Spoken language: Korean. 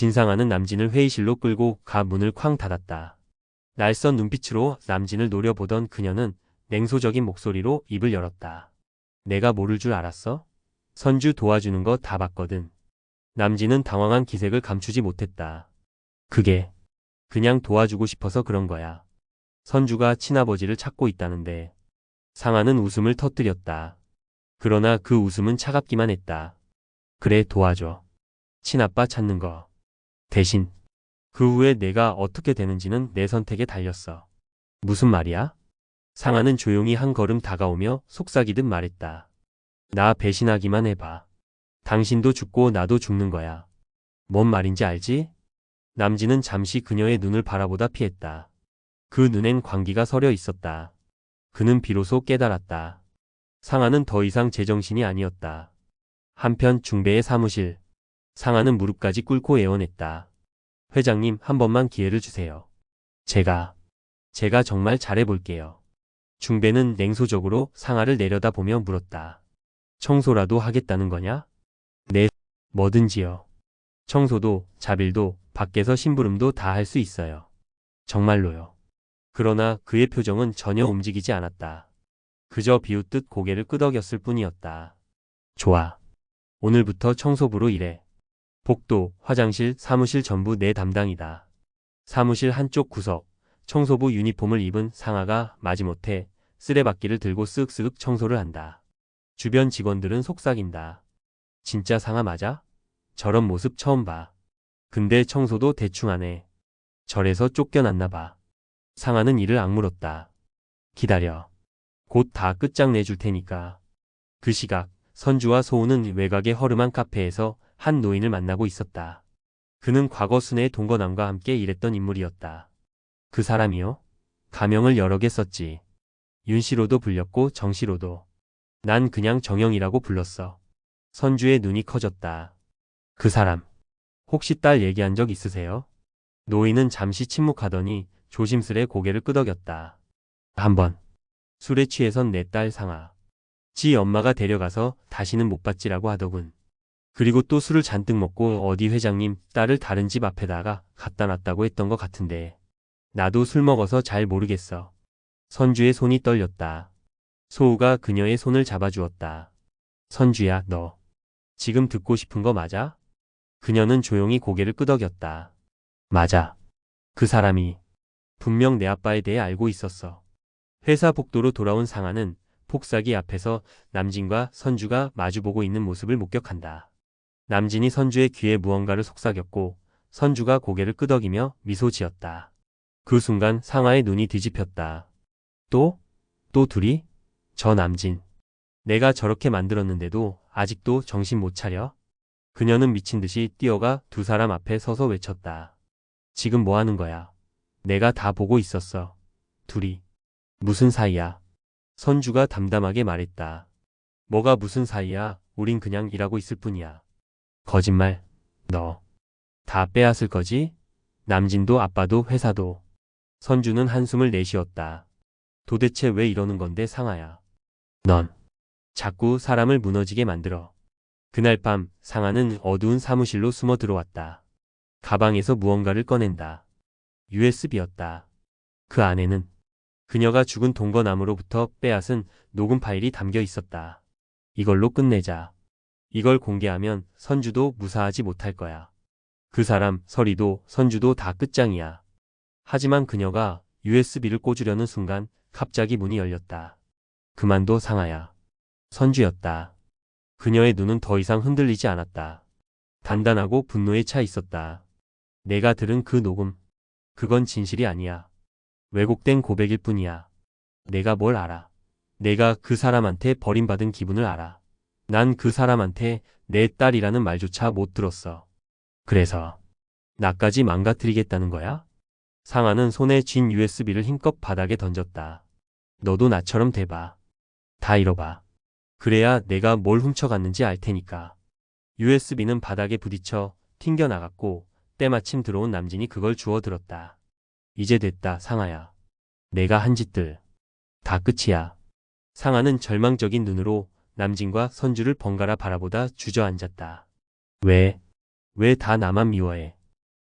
진상아는 남진을 회의실로 끌고 가 문을 쾅 닫았다. 날선 눈빛으로 남진을 노려보던 그녀는 냉소적인 목소리로 입을 열었다. 내가 모를 줄 알았어? 선주 도와주는 거 다 봤거든. 남진은 당황한 기색을 감추지 못했다. 그게 그냥 도와주고 싶어서 그런 거야. 선주가 친아버지를 찾고 있다는데 상아는 웃음을 터뜨렸다. 그러나 그 웃음은 차갑기만 했다. 그래 도와줘. 친아빠 찾는 거. 대신 그 후에 내가 어떻게 되는지는 내 선택에 달렸어. 무슨 말이야? 상아는 조용히 한 걸음 다가오며 속삭이듯 말했다. 나 배신하기만 해봐. 당신도 죽고 나도 죽는 거야. 뭔 말인지 알지? 남진은 잠시 그녀의 눈을 바라보다 피했다. 그 눈엔 광기가 서려 있었다. 그는 비로소 깨달았다. 상아는 더 이상 제정신이 아니었다. 한편 중배의 사무실. 상아는 무릎까지 꿇고 애원했다. 회장님 한 번만 기회를 주세요. 제가, 제가 정말 잘해볼게요. 중배는 냉소적으로 상아를 내려다보며 물었다. 청소라도 하겠다는 거냐? 네, 뭐든지요. 청소도, 자빌도, 밖에서 심부름도 다 할 수 있어요. 정말로요. 그러나 그의 표정은 전혀 움직이지 않았다. 그저 비웃듯 고개를 끄덕였을 뿐이었다. 좋아. 오늘부터 청소부로 일해. 복도, 화장실, 사무실 전부 내 담당이다. 사무실 한쪽 구석, 청소부 유니폼을 입은 상아가 마지못해 쓰레받기를 들고 쓱쓱 청소를 한다. 주변 직원들은 속삭인다. 진짜 상아 맞아? 저런 모습 처음 봐. 근데 청소도 대충 하네. 절에서 쫓겨났나 봐. 상아는 이를 악물었다. 기다려. 곧 다 끝장내줄 테니까. 그 시각, 선주와 소우는 외곽의 허름한 카페에서 한 노인을 만나고 있었다. 그는 과거 순의 동거남과 함께 일했던 인물이었다. 그 사람이요? 가명을 여러 개 썼지. 윤씨로도 불렸고 정씨로도. 난 그냥 정영이라고 불렀어. 선주의 눈이 커졌다. 그 사람. 혹시 딸 얘기한 적 있으세요? 노인은 잠시 침묵하더니 조심스레 고개를 끄덕였다. 한번. 술에 취해선 내 딸 상아. 지 엄마가 데려가서 다시는 못 봤지라고 하더군. 그리고 또 술을 잔뜩 먹고 어디 회장님 딸을 다른 집 앞에다가 갖다 놨다고 했던 것 같은데. 나도 술 먹어서 잘 모르겠어. 선주의 손이 떨렸다. 소우가 그녀의 손을 잡아주었다. 선주야, 너. 지금 듣고 싶은 거 맞아? 그녀는 조용히 고개를 끄덕였다. 맞아. 그 사람이 분명 내 아빠에 대해 알고 있었어. 회사 복도로 돌아온 상아는 폭사기 앞에서 남진과 선주가 마주보고 있는 모습을 목격한다. 남진이 선주의 귀에 무언가를 속삭였고 선주가 고개를 끄덕이며 미소 지었다. 그 순간 상아의 눈이 뒤집혔다. 또? 또 둘이? 저 남진. 내가 저렇게 만들었는데도 아직도 정신 못 차려? 그녀는 미친 듯이 뛰어가 두 사람 앞에 서서 외쳤다. 지금 뭐 하는 거야? 내가 다 보고 있었어. 둘이. 무슨 사이야? 선주가 담담하게 말했다. 뭐가 무슨 사이야? 우린 그냥 일하고 있을 뿐이야. 거짓말. 너. 다 빼앗을 거지? 남진도 아빠도 회사도. 선주는 한숨을 내쉬었다. 도대체 왜 이러는 건데 상아야? 넌. 자꾸 사람을 무너지게 만들어. 그날 밤 상아는 어두운 사무실로 숨어 들어왔다. 가방에서 무언가를 꺼낸다. USB였다. 그 안에는 그녀가 죽은 동거남으로부터 빼앗은 녹음 파일이 담겨 있었다. 이걸로 끝내자. 이걸 공개하면 선주도 무사하지 못할 거야. 그 사람, 서리도, 선주도 다 끝장이야. 하지만 그녀가 USB를 꽂으려는 순간 갑자기 문이 열렸다. 그만둬 상아야. 선주였다. 그녀의 눈은 더 이상 흔들리지 않았다. 단단하고 분노에 차 있었다. 내가 들은 그 녹음. 그건 진실이 아니야. 왜곡된 고백일 뿐이야. 내가 뭘 알아. 내가 그 사람한테 버림받은 기분을 알아. 난 그 사람한테 내 딸이라는 말조차 못 들었어. 그래서 나까지 망가뜨리겠다는 거야? 상아는 손에 쥔 USB를 힘껏 바닥에 던졌다. 너도 나처럼 돼봐. 다 잃어봐. 그래야 내가 뭘 훔쳐갔는지 알 테니까. USB는 바닥에 부딪혀 튕겨나갔고 때마침 들어온 남진이 그걸 주워 들었다. 이제 됐다, 상아야. 내가 한 짓들. 다 끝이야. 상아는 절망적인 눈으로 남진과 선주를 번갈아 바라보다 주저앉았다. 왜? 왜 다 나만 미워해?